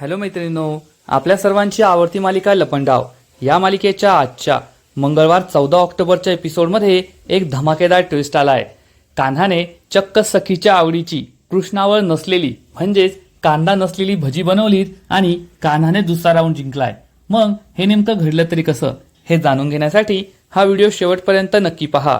Hello मैत्रिणींनो आपल्या सर्वांची आवडती मालिका लपंडाव. या मालिकेच्या आजच्या मंगळवार चौदा ऑक्टोबरच्या एपिसोडमध्ये एक धमाकेदार ट्विस्ट आलाय. कान्हाने चक्क सखीच्या आवडीची कृष्णावर नसलेली म्हणजेच कांदा नसलेली भजी बनवलीत आणि कान्हाने दुसरा राऊंड जिंकलाय. मग हे नेमकं घडलं तरी कसं? हे जाणून घेण्यासाठी हा व्हिडिओ शेवटपर्यंत नक्की पहा.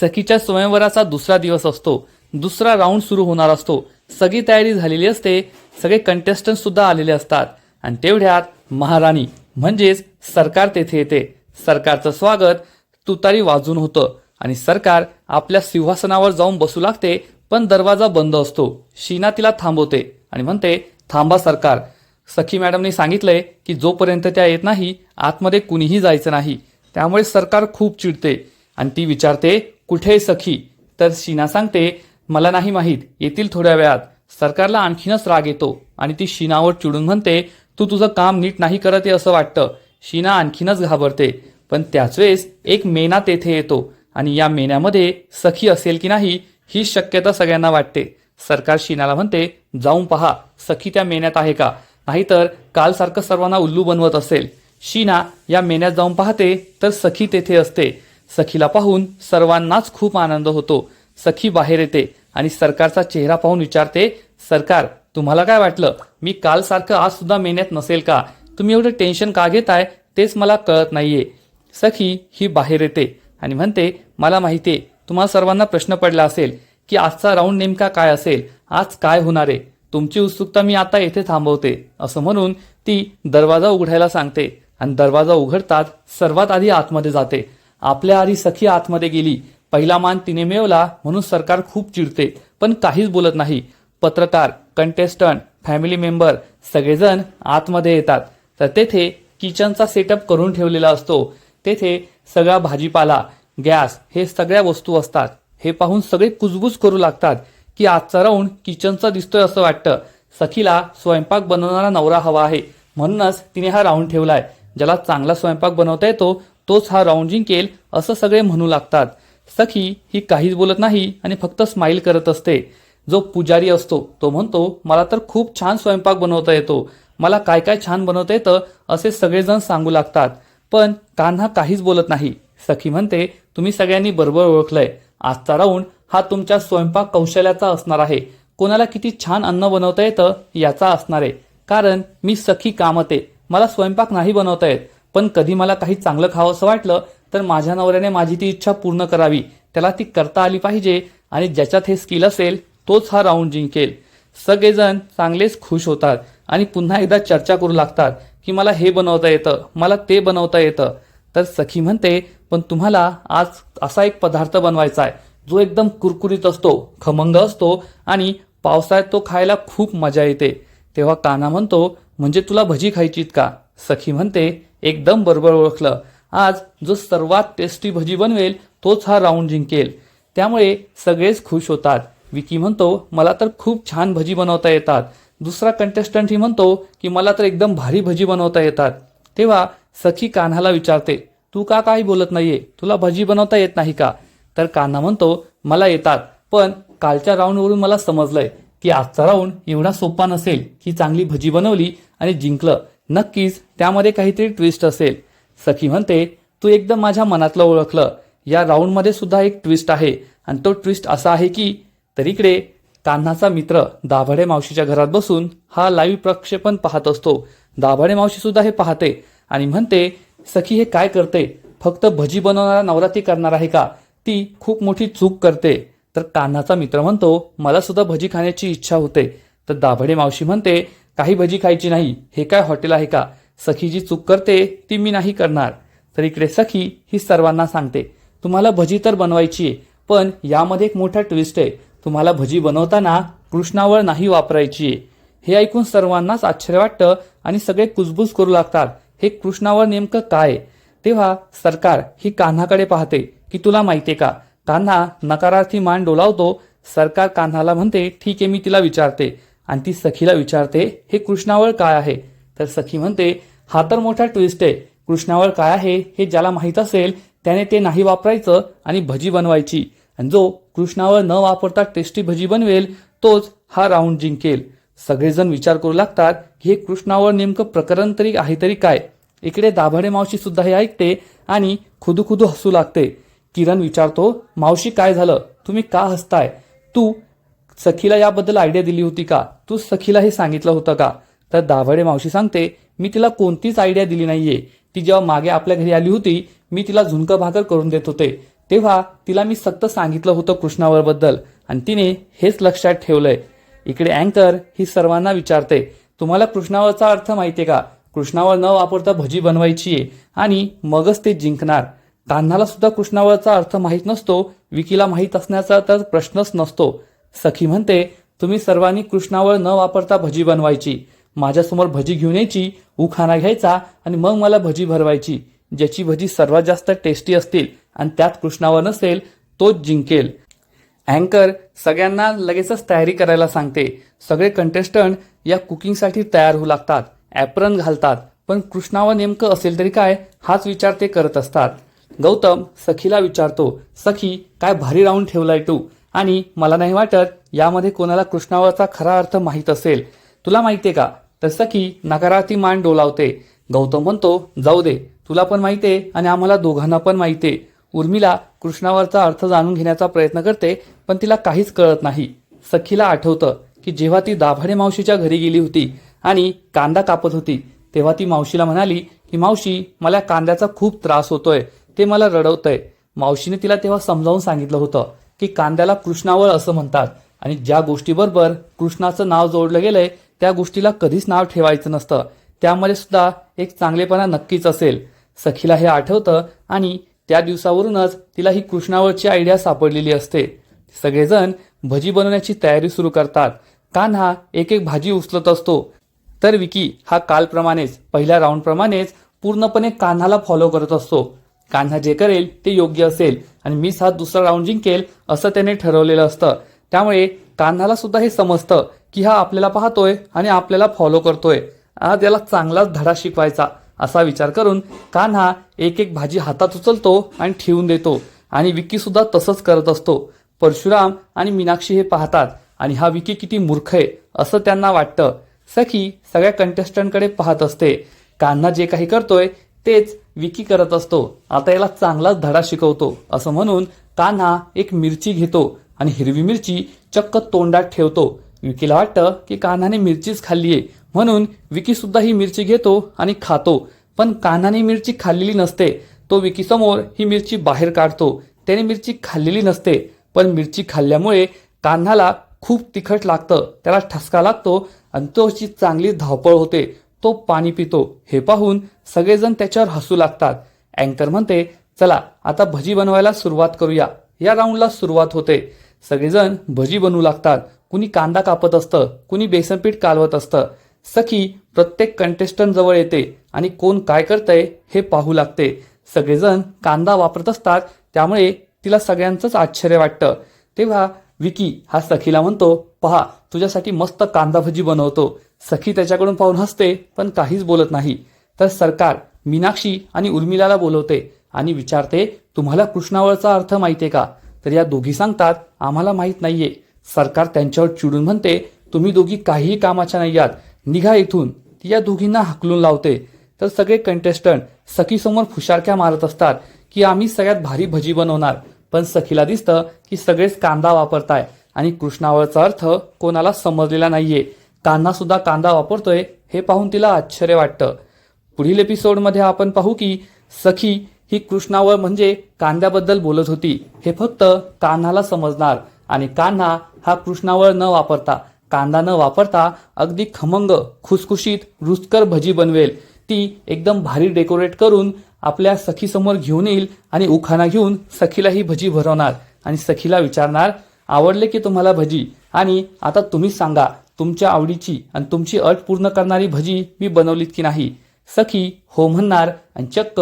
सखीच्या स्वयंवराचा दुसरा दिवस असतो. दुसरा राऊंड सुरू होणार असतो. सगळी तयारी झालेली असते सगळे कंटेस्टंटसुद्धा आलेले असतात. आणि तेवढ्यात महाराणी म्हणजेच सरकार तेथे येते. सरकारचं स्वागत तुतारी वाजून होतं. आणि सरकार आपल्या सिंहासनावर जाऊन बसू लागते पण दरवाजा बंद असतो. शीना तिला थांबवते आणि म्हणते थांबा सरकार. सखी मॅडमने सांगितलंय की जोपर्यंत त्या येत नाही आतमध्ये कुणीही जायचं नाही. त्यामुळे सरकार खूप चिडते. आणि ती विचारते कुठे सखी? तर शीना सांगते मला नाही माहीत. येतील थोड्या वेळात. सरकारला आणखीनच राग येतो आणि ती शीनावर चिडून म्हणते तू तुझं काम नीट नाही करत आहे असं वाटतं. शीना आणखीनच घाबरते. पण त्याच वेळेस एक मेना तेथे येतो आणि या मेन्यामध्ये सखी असेल की नाही ही शक्यता सगळ्यांना वाटते. सरकार शीनाला म्हणते जाऊन पहा सखी त्या मेन्यात आहे का? नाहीतर कालसारखं सर्वांना उल्लू बनवत असेल. शीना या मेन्यात जाऊन पाहते तर सखी तेथे असते. सखीला पाहून सर्वांनाच खूप आनंद होतो. सखी बाहेर येते आणि सरकारचा चेहरा पाहून विचारते सरकार तुम्हाला काय वाटलं? मी काल सारखं आज सुद्धा मेहनत नसेल का? तुम्ही एवढं टेन्शन का घेताय? तेच मला कळत नाहीये. सखी ही बाहेर येते आणि म्हणते मला माहितीये तुम्हाला सर्वांना प्रश्न पडला असेल की आजचा राऊंड नेमका काय असेल? आज काय होणार आहे? तुमची उत्सुकता मी आता येथे थांबवते असं म्हणून ती दरवाजा उघडायला सांगते. आणि दरवाजा उघडताच सर्वात आधी आतमध्ये जाते. आपल्या आधी सखी आतमध्ये गेली. पहिला मान तिने मिळवला म्हणून सरकार खूप चिडते पण काहीच बोलत नाही. पत्रकार कंटेस्टंट फॅमिली मेंबर सगळेजण आतमध्ये येतात. तर तेथे किचनचा सेटअप करून ठेवलेला असतो. तेथे सगळा भाजीपाला गॅस हे सगळ्या वस्तू असतात. हे पाहून सगळे कुजबूज करू लागतात की आजचा राऊंड किचनचा दिसतोय असं वाटतं. सखीला स्वयंपाक बनवणारा नवरा हवा आहे. म्हणूनच तिने हा राऊंड ठेवलाय. ज्याला चांगला स्वयंपाक बनवता येतो तोच हा राऊंड जिंकेल असं सगळे म्हणू लागतात. सखी ही काहीच बोलत नाही आणि फक्त स्माईल करत असते. जो पुजारी असतो तो म्हणतो मला तर खूप छान स्वयंपाक बनवता येतो. मला काय काय छान बनवता येतं असे सगळेजण सांगू लागतात. पण कान्हा काहीच बोलत नाही. सखी म्हणते तुम्ही सगळ्यांनी बरोबर ओळखलंय. आजचा राऊंड हा तुमच्या स्वयंपाक कौशल्याचा असणार आहे. कोणाला किती छान अन्न बनवता येतं याचा असणार आहे. कारण मी सखी कामते. मला स्वयंपाक नाही बनवता येत. पण कधी मला काही चांगलं खावं असं वाटलं तर माझ्या नवऱ्याने माझी ती इच्छा पूर्ण करावी. त्याला ती करता आली पाहिजे आणि ज्याच्यात हे स्किल असेल तोच हा राऊंड जिंकेल. सगळेजण चांगलेच खुश होतात आणि पुन्हा एकदा चर्चा करू लागतात की मला हे बनवता येतं मला ते बनवता येतं. तर सखी म्हणते पण तुम्हाला आज असा एक पदार्थ बनवायचा आहे जो एकदम कुरकुरीत असतो खमंग असतो आणि पावसाळ्यात तो खायला खूप मजा येते. तेव्हा काना म्हणतो म्हणजे तुला भजी खायचीत का? सखी म्हणते एकदम बरोबर ओळखलं. आज जो सर्वात टेस्टी भजी बनवेल तोच हा राऊंड जिंकेल. त्यामुळे सगळेच खुश होतात. विकी म्हणतो मला तर खूप छान भजी बनवता येतात. दुसरा कंटेस्टंट ही म्हणतो की मला तर एकदम भारी भजी बनवता येतात. तेव्हा सखी कान्हाला विचारते तू का काही बोलत नाहीये? तुला भजी बनवता येत नाही का? तर कान्हा म्हणतो मला येतात पण कालच्या राऊंडवरून मला समजलंय की आजचा राऊंड एवढा सोपा नसेल की चांगली भजी बनवली आणि जिंकलं. नक्कीच त्यामध्ये काहीतरी ट्विस्ट असेल. सखी म्हणते तू एकदम माझ्या मनातलं ओळखलं. या राऊंडमध्ये सुद्धा एक ट्विस्ट आहे आणि तो ट्विस्ट असा आहे की तर इकडे कान्हाचा मित्र दाभाडे मावशीच्या घरात बसून हा लाईव्ह प्रक्षेपण पाहत असतो. दाभाडे मावशी सुद्धा हे पाहते आणि म्हणते सखी हे काय करते? फक्त भजी बनवणारा नवरा ती करणार आहे का? ती खूप मोठी चूक करते. तर कान्हाचा मित्र म्हणतो मला सुद्धा भजी खाण्याची इच्छा होते. तर दाभडे मावशी म्हणते काही भजी खायची नाही. हे काय हॉटेल आहे का? सखी जी चूक करते ती मी नाही करणार. तर इकडे सखी ही सर्वांना सांगते तुम्हाला भजी तर बनवायची आहे पण यामध्ये एक मोठा ट्विस्ट आहे. तुम्हाला भजी बनवताना कृष्णावळ नाही वापरायची आहे. हे ऐकून सर्वांनाच आश्चर्य वाटतं आणि सगळे कुजबूज करू लागतात. हे कृष्णावर नेमकं काय आहे? तेव्हा सरकार ही कान्हाकडे पाहते की तुला माहितीये का? कान्हा नकारार्थी मान डोलावतो. सरकार कान्हाला म्हणते ठीक आहे मी तिला विचारते. आणि ती सखीला विचारते हे कृष्णावळ काय आहे? तर सखी म्हणते हा तर मोठा ट्विस्ट आहे. कृष्णावर काय आहे हे ज्याला माहीत असेल त्याने ते नाही वापरायचं आणि भजी बनवायची. आणि जो कृष्णावर न वापरता टेस्टी भजी बनवेल तोच हा राऊंड जिंकेल. सगळेजण विचार करू लागतात की हे कृष्णावर नेमकं प्रकरण तरी आहे तरी काय? इकडे दाभाडे मावशी सुद्धा हे ऐकते आणि खुदू खुदू हसू लागते. किरण विचारतो मावशी काय झालं? तुम्ही का हसताय? तू सखीला याबद्दल आयडिया दिली होती का? तू सखीला हे सांगितलं होतं का? तर दाभाडे मावशी सांगते मी तिला कोणतीच आयडिया दिली नाहीये. ती जेव्हा मागे आपल्या घरी आली होती मी तिला झुणकं भाकर करून देत होते. तेव्हा तिला मी सक्त सांगितलं होतं कृष्णावर बद्दल आणि तिने हेच लक्षात ठेवलंय. इकडे अँकर ही सर्वांना विचारते तुम्हाला कृष्णावरचा अर्थ माहितीये का? कृष्णावर न वापरता भजी बनवायची आहे आणि मगच ते जिंकणार. कान्हाला सुद्धा कृष्णावरचा अर्थ माहीत नसतो विकीला माहीत असण्याचा तर प्रश्नच नसतो. सखी म्हणते तुम्ही सर्वांनी कृष्णावर न वापरता भजी बनवायची. माझ्यासमोर भजी घेऊन यायची उखाणा घ्यायचा आणि मग मला भजी भरवायची ज्याची भजी सर्वात जास्त टेस्टी असतील आणि त्यात कृष्णावर नसेल तोच जिंकेल. अँकर सगळ्यांना लगेचच तयारी करायला सांगते. सगळे कंटेस्टंट या कुकिंगसाठी तयार होऊ लागतात ॲप्रन घालतात पण कृष्णावर नेमकं असेल तरी काय हाच विचार ते करत असतात. गौतम सखीला विचारतो सखी काय भारी राऊंड ठेवलाय तू? आणि मला नाही वाटत यामध्ये कोणाला कृष्णावरचा खरा अर्थ माहीत असेल. तुला माहितीये का तर सखी नकारार्थी मान डोलावते. गौतम म्हणतो जाऊ दे तुला पण माहितीये आणि आम्हाला दोघांना पण माहितीये उर्मिला कृष्णावरचा अर्थ जाणून घेण्याचा प्रयत्न करते पण तिला काहीच कळत नाही. सखीला आठवतं की जेव्हा ती दाभाडे मावशीच्या घरी गेली होती आणि कांदा कापत होती तेव्हा ती मावशीला म्हणाली की मावशी मला कांद्याचा खूप त्रास होतोय ते मला रडवतंय. मावशीने तिला तेव्हा समजावून सांगितलं होतं की कांद्याला कृष्णावर असं म्हणतात आणि ज्या गोष्टीबरोबर कृष्णाचं नाव जोडलं गेलंय त्या गोष्टीला कधीच नाव ठेवायचं नसतं. त्यामध्ये सुद्धा एक चांगलेपणा नक्कीच असेल. सखीला हे आठवतं आणि त्या दिवसावरूनच तिला ही कृष्णावरची आयडिया सापडलेली असते. सगळेजण भजी बनवण्याची तयारी सुरू करतात. कान्हा एक एक भाजी उचलत असतो. तर विकी हा कालप्रमाणेच पहिल्या राऊंडप्रमाणेच पूर्णपणे कान्हाला फॉलो करत असतो. कान्हा जे करेल ते योग्य असेल आणि मीच हा दुसरा राऊंड जिंकेल असं त्याने ठरवलेलं असतं. त्यामुळे कान्हाला सुद्धा हे समजतं की हा आपल्याला पाहतोय आणि आपल्याला फॉलो करतोय. आज याला चांगलाच धडा शिकवायचा असा विचार करून कान्हा एक एक भाजी हातात उचलतो आणि ठेवून देतो. आणि विकीसुद्धा तसंच करत असतो. परशुराम आणि मीनाक्षी हे पाहतात आणि हा विकी किती मूर्ख आहे असं त्यांना वाटतं. सखी सगळ्या कंटेस्टंटकडे पाहत असते. कान्हा जे काही करतोय तेच विकी करत असतो. आता याला चांगलाच धडा शिकवतो असं म्हणून कान्हा एक मिरची घेतो आणि हिरवी मिरची चक्क तोंडात ठेवतो. विकीला वाटतं की कान्हाने मिरचीच खाल्लीये म्हणून विकी सुद्धा ही मिरची घेतो आणि खातो. पण कान्हाने मिरची खाल्लेली नसते. तो विकी समोर ही मिरची बाहेर काढतो. त्याने मिरची खाल्लेली नसते. पण मिरची खाल्ल्यामुळे कान्हाला खूप तिखट लागतं. त्याला ठसका लागतो आणि तो अशी चांगली धावपळ होते. तो पाणी पितो. हे पाहून सगळेजण त्याच्यावर हसू लागतात. अँकर म्हणते चला आता भजी बनवायला सुरुवात करूया. या राऊंडला सुरुवात होते. सगळेजण भजी बनवू लागतात. कुणी कांदा कापत असतं कुणी बेसनपीठ कालवत असतं. सखी प्रत्येक कंटेस्टंट जवळ येते आणि कोण काय करतंय हे पाहू लागते. सगळेजण कांदा वापरत असतात त्यामुळे तिला सगळ्यांचंच आश्चर्य वाटतं. तेव्हा विकी हा सखीला म्हणतो पहा तुझ्यासाठी मस्त कांदा भजी बनवतो. सखी त्याच्याकडून पाहून हसते पण काहीच बोलत नाही. तर सरकार मीनाक्षी आणि उर्मिलाला बोलवते आणि विचारते तुम्हाला कृष्णावरचा अर्थ माहितीये का? तर या दोघी सांगतात आम्हाला माहीत नाहीये. सरकार त्यांच्यावर चिडून म्हणते तुम्ही दोघी काहीही कामाच्या नाही आहात. निघा इथून. ती या दोघींना हकलून लावते. तर सगळे कंटेस्टंट सखीसमोर फुशारक्या मारत असतात की आम्ही सगळ्यात भारी भजी बनवणार. पण सखीला दिसतं की सगळेच कांदा वापरताय. आणि कृष्णावरचा अर्थ कोणाला समजलेला नाहीये. कान्हा सुद्धा कांदा वापरतोय? हे पाहून तिला आश्चर्य वाटतं. पुढील एपिसोडमध्ये आपण पाहू की सखी ही कृष्णावर म्हणजे कांद्याबद्दल बोलत होती. हे फक्त कान्हाला समजणार. आणि कान्हा हा कृष्णावळ न वापरता कांदा न वापरता अगदी खमंग खुसखुशीत रुचकर भजी बनवेल. ती एकदम भारी डेकोरेट करून आपल्या सखीसमोर घेऊन येईल आणि उखाणा घेऊन सखीला ही भजी भरवणार आणि सखीला विचारणार आवडले की तुम्हाला भजी? आणि आता तुम्हीच सांगा तुमच्या आवडीची आणि तुमची अट पूर्ण करणारी भजी मी बनवलीत की नाही? सखी हो म्हणणार आणि चक्क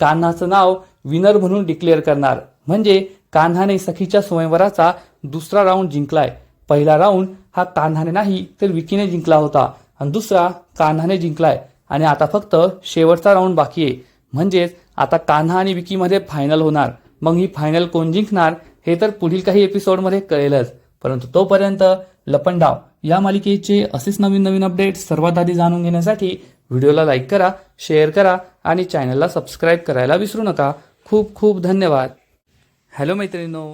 कान्हाचं नाव विनर म्हणून डिक्लेअर करणार. म्हणजे कान्हाने सखीच्या स्वयंवराचा दुसरा राऊंड जिंकलाय. पहिला राऊंड हा कान्हाने नाही तर विकीने जिंकला होता. आणि दुसरा कान्हाने जिंकलाय. आणि आता फक्त शेवटचा राऊंड बाकी आहे. म्हणजेच आता कान्हा आणि विकीमध्ये फायनल होणार. मग ही फायनल कोण जिंकणार हे तर पुढील काही एपिसोडमध्ये कळेलच. परंतु तोपर्यंत लपंडाव या मालिकेचे असेच नवीन नवीन अपडेट सर्वात आधी जाणून घेण्यासाठी व्हिडिओला लाईक करा शेअर करा आणि चॅनलला सबस्क्राईब करायला विसरू नका. खूप खूप धन्यवाद. हॅलो मैत्रिणींनो